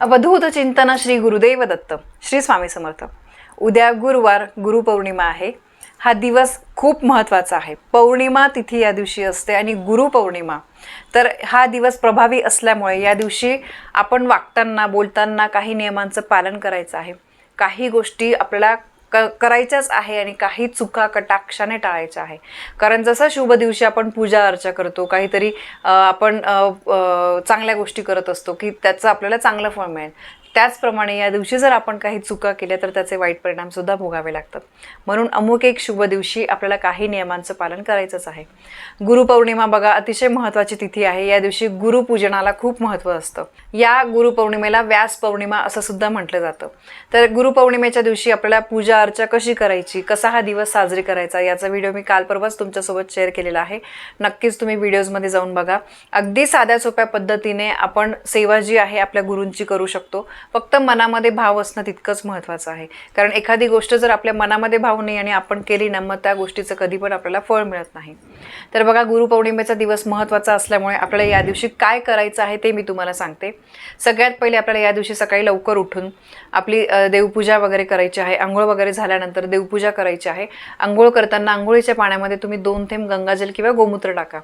अवधूत चिंतन श्री गुरुदेव दत्त श्री स्वामी समर्थ. उद्या गुरुवार गुरुपौर्णिमा आहे. हा दिवस खूप महत्त्वाचा आहे. पौर्णिमा तिथी या दिवशी असते आणि गुरुपौर्णिमा. तर हा दिवस प्रभावी असल्यामुळे या दिवशी आपण वागताना बोलताना काही नियमांचं पालन करायचं आहे. काही गोष्टी आपल्याला क करायच्याच आहे आणि काही चुका कटाक्षाने टाळायच्या आहे. कारण जसं शुभ दिवशी आपण पूजा अर्चा करतो काहीतरी आपण चांगल्या गोष्टी करत असतो की त्याचं आपल्याला चांगलं फळ मिळेल. त्याचप्रमाणे या दिवशी जर आपण काही चुका केल्या तर त्याचे वाईट परिणाम सुद्धा भोगावे लागतात. म्हणून अमुक एक शुभ दिवशी आपल्याला काही नियमांचं पालन करायचंच आहे. गुरुपौर्णिमा बघा अतिशय महत्त्वाची तिथी आहे. या दिवशी गुरुपूजनाला खूप महत्त्व असतं. या गुरुपौर्णिमेला व्यास पौर्णिमा असं सुद्धा म्हटलं जातं. तर गुरुपौर्णिमेच्या दिवशी आपल्याला पूजा अर्चा कशी करायची कसा हा दिवस साजरी करायचा याचा व्हिडिओ मी काल परवाच तुमच्यासोबत शेअर केलेला आहे. नक्कीच तुम्ही व्हिडिओजमध्ये जाऊन बघा. अगदी साध्या सोप्या पद्धतीने आपण सेवा जी आहे आपल्या गुरूंची करू शकतो. फक्त मनामध्ये भाव असणं तितकंच महत्त्वाचं आहे. कारण एखादी गोष्ट जर आपल्या मनामध्ये भाव नाही आणि आपण केली ना मग त्या गोष्टीचं कधी पण आपल्याला फळ मिळत नाही. तर बघा गुरुपौर्णिमेचा दिवस महत्त्वाचा असल्यामुळे आपल्याला या दिवशी काय करायचं आहे ते मी तुम्हाला सांगते. सगळ्यात पहिले आपल्याला या दिवशी सकाळी लवकर उठून आपली देवपूजा वगैरे करायची आहे. आंघोळ वगैरे झाल्यानंतर देवपूजा करायची आहे. आंघोळ करताना आंघोळीच्या पाण्यामध्ये तुम्ही दोन थेंब गंगाजल किंवा गोमूत्र टाका.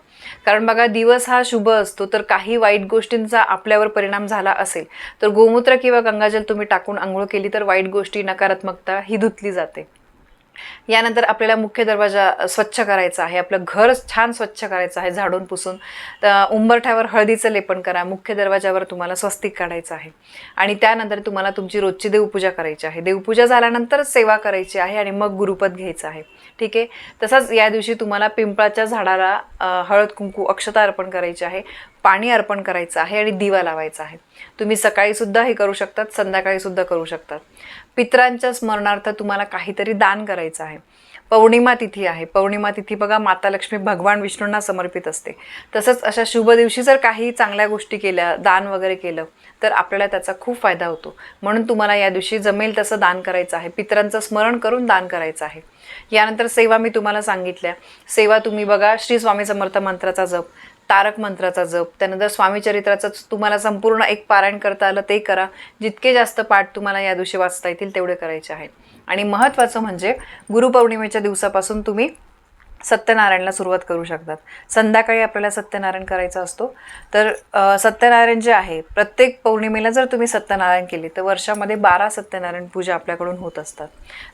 कारण बघा दिवस हा शुभ असतो तर काही वाईट गोष्टींचा आपल्यावर परिणाम झाला असेल तर गोमूत्र किंवा गंगाजल तुम्ही टाकून आंघोळ केली तर वाईट गोष्टी नकारात्मकता ही धुतली जाते. यानंतर आपल्याला मुख्य दरवाजा स्वच्छ करायचा आहे. आपलं घर छान स्वच्छ करायचं आहे झाडून पुसून. तर उंबरठ्यावर हळदीचं लेपन करा. मुख्य दरवाजावर तुम्हाला स्वस्तिक काढायचं आहे. आणि त्यानंतर तुम्हाला तुमची रोजची देवपूजा करायची आहे. देवपूजा झाल्यानंतर सेवा करायची आहे आणि मग गुरुपद घ्यायचं आहे. ठीक आहे? तसंच या दिवशी तुम्हाला पिंपळाच्या झाडाला हळद कुंकू अक्षता अर्पण करायची आहे. पाणी अर्पण करायचं आहे आणि दिवा लावायचा आहे. तुम्ही सकाळीसुद्धा हे करू शकतात संध्याकाळीसुद्धा करू शकतात. पित्रांच्या स्मरणार्थ तुम्हाला काहीतरी दान करायचं आहे. पौर्णिमा तिथी आहे. पौर्णिमा तिथी बघा माता लक्ष्मी भगवान विष्णूंना समर्पित असते. तसंच अशा शुभ दिवशी जर काही चांगल्या गोष्टी केल्या दान वगैरे केलं तर आपल्याला त्याचा खूप फायदा होतो. म्हणून तुम्हाला या दिवशी जमेल तसं दान करायचं आहे. पित्रांचं स्मरण करून दान करायचं आहे. यानंतर सेवा मी तुम्हाला सांगितल्या. सेवा तुम्ही बघा श्री स्वामी समर्थ मंत्राचा जप तारक मंत्राचा जप त्यानंतर स्वामीचरित्राचं तुम्हाला संपूर्ण एक पारायण करता आलं ते करा. जितके जास्त पाठ तुम्हाला या दिवशी वाचता येतील तेवढे करायचे आहेत. आणि महत्त्वाचं म्हणजे गुरुपौर्णिमेच्या दिवसापासून तुम्ही सत्यनारायणला सुरुवात करू शकतात. संध्याकाळी आपल्याला सत्यनारायण करायचा असतो. तर सत्यनारायण जे आहे प्रत्येक पौर्णिमेला जर तुम्ही सत्यनारायण केले तर वर्षामध्ये बारा सत्यनारायण पूजा आपल्याकडून होत असतात.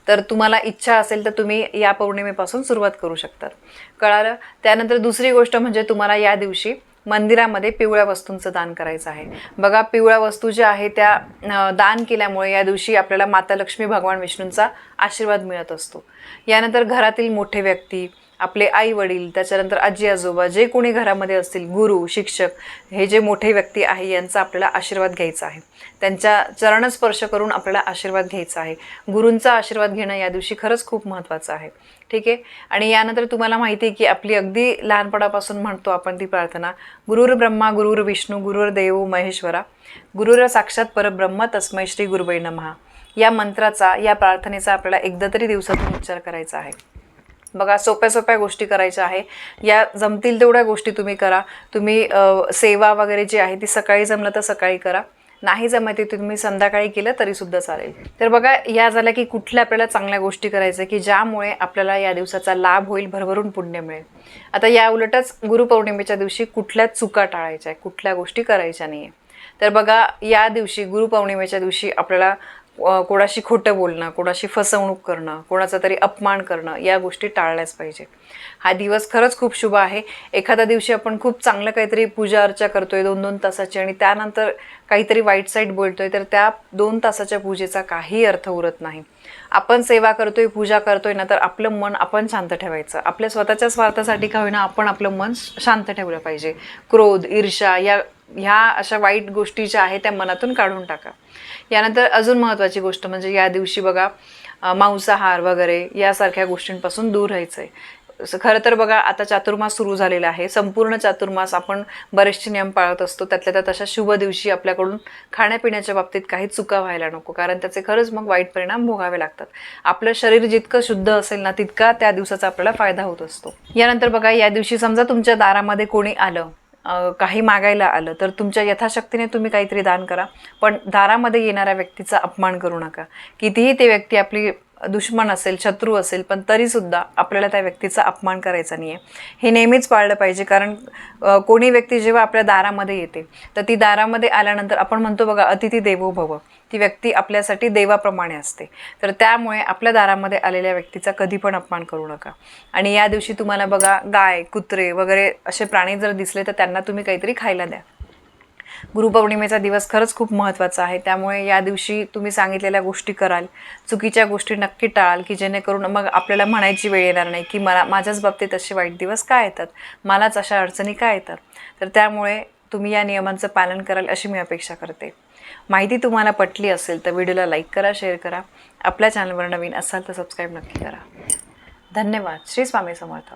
तर तुम्हाला इच्छा असेल तर तुम्ही या पौर्णिमेपासून सुरुवात करू शकतात. कळालं? त्यानंतर दुसरी गोष्ट म्हणजे तुम्हाला या दिवशी मंदिरामध्ये पिवळ्या वस्तूंचं दान करायचं आहे. बघा पिवळ्या वस्तू ज्या आहे त्या दान केल्यामुळे या दिवशी आपल्याला माता लक्ष्मी भगवान विष्णूंचा आशीर्वाद मिळत असतो. यानंतर घरातील मोठे व्यक्ती आपले आई वडील त्याच्यानंतर आजी आजोबा जे कोणी घरामध्ये असतील गुरु शिक्षक हे जे मोठे व्यक्ती आहे यांचा आपल्याला आशीर्वाद घ्यायचा आहे. त्यांच्या चरणस्पर्श करून आपल्याला आशीर्वाद घ्यायचा आहे. गुरूंचा आशीर्वाद घेणं या दिवशी खरंच खूप महत्त्वाचं आहे. ठीक आहे? आणि यानंतर तुम्हाला माहिती आहे की आपली अगदी लहानपणापासून म्हणतो आपण ती प्रार्थना गुरुर ब्रह्मा गुरुर विष्णू गुरुर देव महेश्वरा गुरुर साक्षात परब्रह्म तस्मै श्री गुरुवै नमहा या मंत्राचा या प्रार्थनेचा आपल्याला एकदा तरी दिवसातून उच्चार करायचा आहे. बघा सोप्या सोप्या गोष्टी करायच्या आहे. या जमतील तेवढ्या गोष्टी तुम्ही करा. तुम्ही सेवा वगैरे जी आहे ती सकाळी जमलं तर सकाळी करा. नाही जमत ते तुम्ही संध्याकाळी केलं तरीसुद्धा चालेल. तर बघा या झाल्या की कुठल्या आपल्याला चांगल्या गोष्टी करायच्या की ज्यामुळे आपल्याला या दिवसाचा लाभ होईल भरभरून पुण्य मिळेल. आता या उलटच गुरुपौर्णिमेच्या दिवशी कुठल्या चुका टाळायच्या आहे कुठल्या गोष्टी करायच्या नाही आहे तर बघा या दिवशी गुरुपौर्णिमेच्या दिवशी आपल्याला कोणाशी खोटं बोलणं कोणाशी फसवणूक करणं कोणाचा तरी अपमान करणं या गोष्टी टाळल्याच पाहिजे हा दिवस खरंच खूप शुभ आहे. एखाद्या दिवशी आपण खूप चांगलं काहीतरी पूजा अर्चा करतोय दोन दोन तासाची आणि त्यानंतर काहीतरी वाईट साईड बोलतोय तर त्या दोन तासाच्या पूजेचा काही अर्थ उरत नाही. आपण सेवा करतोय पूजा करतोय ना तर आपलं मन आपण शांत ठेवायचं. आपल्या स्वतःच्या स्वार्थासाठी का होईना आपण आपलं मन शांत ठेवलं पाहिजे. क्रोध ईर्षा या ह्या अशा वाईट गोष्टी ज्या आहेत त्या मनातून काढून टाका. यानंतर अजून महत्त्वाची गोष्ट म्हणजे या दिवशी बघा मांसाहार वगैरे यासारख्या गोष्टींपासून दूर राहायचं आहे खरं तर बघा आता चातुर्मास सुरू झालेला आहे. संपूर्ण चातुर्मास आपण बरेचसे नियम पाळत असतो. त्यातल्या त्यात अशा शुभ दिवशी आपल्याकडून खाण्यापिण्याच्या बाबतीत काही चुका व्हायला नको. कारण त्याचे खरंच मग वाईट परिणाम भोगावे लागतात. आपलं शरीर जितकं शुद्ध असेल ना तितका त्या दिवसाचा आपल्याला फायदा होत असतो. यानंतर बघा या दिवशी समजा तुमच्या दारामध्ये कोणी आलं काही मागायला आलं तर तुमच्या यथाशक्तीने तुम्ही काहीतरी दान करा. पण दारामध्ये येणाऱ्या व्यक्तीचा अपमान करू नका. कितीही ते व्यक्ती आपली दुश्मन असेल शत्रू असेल पण तरीसुद्धा आपल्याला त्या व्यक्तीचा अपमान करायचा नाही आहे हे नेहमीच पाळलं पाहिजे कारण कोणी व्यक्ती जेव्हा आपल्या दारामध्ये येते तर ती दारामध्ये आल्यानंतर आपण म्हणतो बघा अतिथी देवो भव. ती व्यक्ती आपल्यासाठी देवाप्रमाणे असते. तर त्यामुळे आपल्या दारामध्ये आलेल्या व्यक्तीचा कधी पण अपमान करू नका. आणि या दिवशी तुम्हाला बघा गाय कुत्रे वगैरे असे प्राणी जर दिसले तर त्यांना तुम्ही काहीतरी खायला द्या. गुरुपौर्णिमेचा दिवस खरंच खूप महत्त्वाचा आहे. त्यामुळे या दिवशी तुम्ही सांगितलेल्या गोष्टी कराल. चुकीच्या गोष्टी नक्की टाळाल की जेणेकरून मग आपल्याला म्हणायची वेळ येणार नाही की मला माझ्याच बाबतीत असे वाईट दिवस काय येतात? मलाच अशा अडचणी काय येतात? तर त्यामुळे तुम्ही या नियमांचं पालन कराल अशी मी अपेक्षा करते. माहिती तुम्हाला पटली असेल तर व्हिडिओला लाईक करा शेअर करा. आपल्या चॅनलवर नवीन असाल तर सबस्क्राईब नक्की करा. धन्यवाद. श्री स्वामी समर्थ.